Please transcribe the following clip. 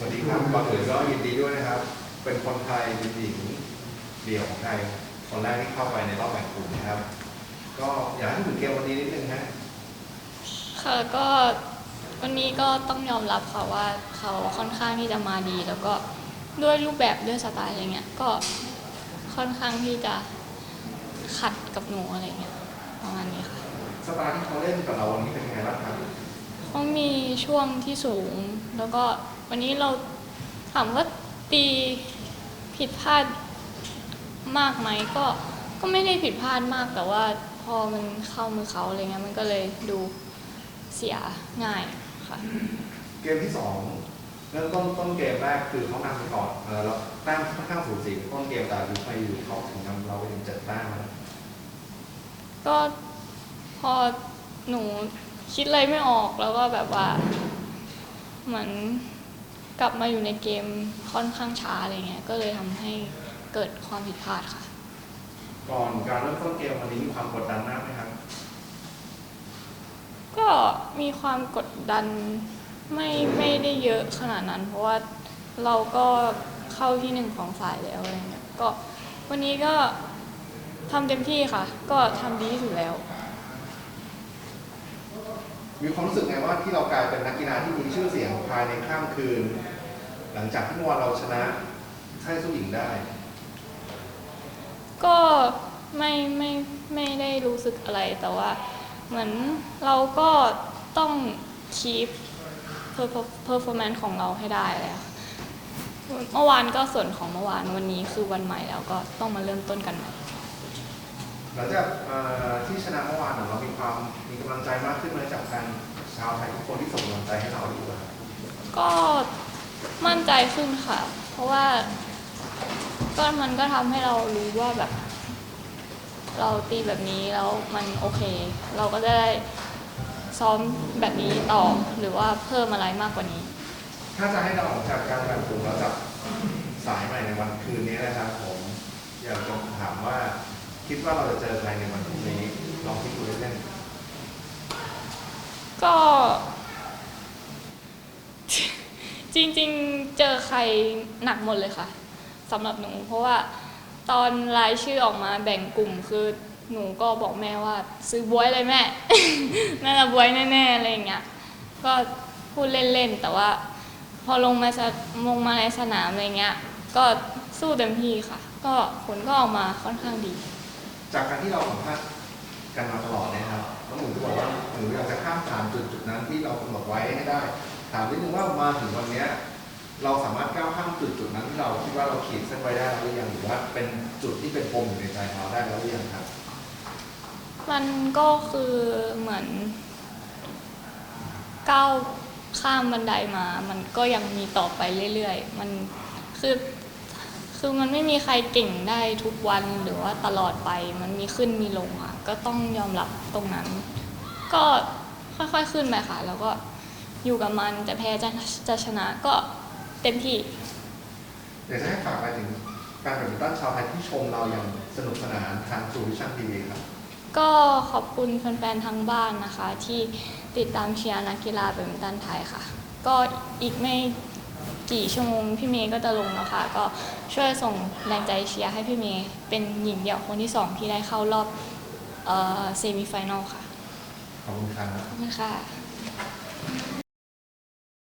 วัสดีครับก่อนอื่นก็ยินดีด้วยนะครับ เป็นคนไทยเป็นหญิงเดี่ยวของไทยคนแรกที่เข้าไปในรอบแบ่งกลุ่มนะครับ ก็อยากให้ถึงเกมวันนี้นิดนึงฮะค่ะก็วันนี้ก็ต้องยอมรับค่ะว่าเขาค่อนข้างที่จะมาดี แล้วก็ด้วยรูปแบบด้วยสไตล์อะไรเงี้ยก็ค่อนข้างที่จะขัดกับหนูอะไรเงี้ยประมาณนี้ค่ะสไตล์ที่เขาเล่นกับเราวันนี้เป็นยังไงบ้างครับ เขามีช่วงที่สูง แล้วก็วันนี้เราถามว่าตีผิดพลาดมากไหมก็ก็ไม่ได้ผิดพลาดมากแต่ว่าพอมันเข้ามือเขาอะไรเงี้ยมันก็เลยดูเสียง่ายค่ะ เกมที่สองเริ่มต้นต้นเกมแรกคือเขานำไปก่อนเออแล้วแต้มค่อนข้างสูสีต้นเกมแต่อยู่ไปอยู่เขาถึงนำเราไปถึงเจ็ดแต้มนะครับก็พอหนู คิดอะไรไม่ออกแล้วก็แบบว่า เหมือนกลับมาอยู่ในเกมค่อนข้างช้าอะไรเงี้ย ก็เลยทำให้เกิดความผิดพลาดค่ะ ก่อนการเริ่มต้นเกมวันนี้มีความกดดันมากไหมครับ ก็มีความกดดันไม่ไม่ได้เยอะขนาดนั้น เพราะว่าเราก็เข้าที่หนึ่งของสายแล้วอะไรเงี้ยก็วันนี้ก็ทำเต็มที่ค่ะ ก็ทำดีที่สุดแล้ว มีความรู้สึกไงว่าที่เรากลายเป็นนักกีฬาที่มีชื่อเสียงภายในข้ามคืน หลังจากที่เมื่อวานเราชนะไทยสู้หญิงได้ ก็ไม่ไม่ไม่ได้รู้สึกอะไรแต่ว่า เหมือนเราก็ต้องคีปเพอร์ฟอร์แมนซ์ของเราให้ได้เลยค่ะเมื่อวานก็ส่วนของเมื่อวานวันนี้คือวันใหม่แล้วก็ต้องมาเริ่มต้นกันใหม่ หลังจากเอ่อที่ชนะเมื่อวานเรามีความมีกำลังใจมากขึ้นเลยจากแฟนชาวไทยทุกคนที่ส่งกำลังใจให้เราดีกว่าก็มั่นใจขึ้นค่ะ เพราะว่าก็มันก็ทำให้เรารู้ว่าแบบ เราตีแบบนี้แล้วมันโอเค เราก็จะได้ซ้อมแบบนี้ต่อหรือว่าเพิ่มอะไรมากกว่านี้ ถ้าจะให้เราออกจากการแบ่งกลุ่มแล้วจับสายใหม่ในวันคืนนี้นะครับผม อยากจะถามว่า คิดว่าเราจะเจอใครในวันพรุ่งนี้ลองคิดดูเล่นก็ จริงๆเจอใครหนักหมดเลยค่ะสำหรับหนู เพราะว่าตอนรายชื่อออกมาแบ่งกลุ่มคือหนูก็บอกแม่ว่า ซื้อบวยเลยแม่ น่าจะบวยแน่ๆอะไรอย่างเงี้ยก็พูดเล่นๆแต่ว่า พอลงมาสะลงมาในสนามอะไรเงี้ย ก็สู้เต็มที่ค่ะ ก็ผลก็ออกมาค่อนข้างดี จากการที่เราสัมภาษณ์กันมาตลอดนะครับน้องหนูจะบอกว่าหนูอยากจะข้ามผ่านจุดจุดๆนั้นที่เรากำหนดไว้ให้ได้ ถามนิดนึงว่ามาถึงวันเนี้ยเราสามารถก้าวข้ามจุดจุดๆนั้นที่เราคิดว่าเราขีดเส้นไว้ได้แล้วหรือยังหรือว่าเป็นจุดที่เป็นปมอยู่ในใจเราได้แล้วหรือยังครับ มันก็คือเหมือนก้าวข้ามบันไดมา มันก็ยังมีต่อไปเรื่อยๆ มันคือ คือมันไม่มีใครเก่งได้ทุกวันหรือว่าตลอดไป มันมีขึ้นมีลงอะ ก็ต้องยอมรับตรงนั้น ก็ค่อยๆขึ้นไปค่ะ แล้วก็อยู่กับมันจะแพ้จะจะชนะก็เต็มที่ อยากจะให้ฝากไปถึงการแบดมินตันชาวไทยที่ชมเราอย่างสนุกสนานทางทูวิชั่นทีวีครับ ก็ขอบคุณแฟนๆทางบ้านนะคะ ที่ติดตามเชียร์นักกีฬาแบดมินตันไทยค่ะ ก็อีกไม่ กี่ชั่วโมงพี่เมย์ก็จะลงแล้วค่ะ ก็ช่วยส่งแรงใจเชียร์ให้พี่เมย์เป็นหญิงเดี่ยวคนที่สองที่ได้เข้ารอบเซมิไฟแนลค่ะ ขอบคุณครับ ขอบคุณค่ะ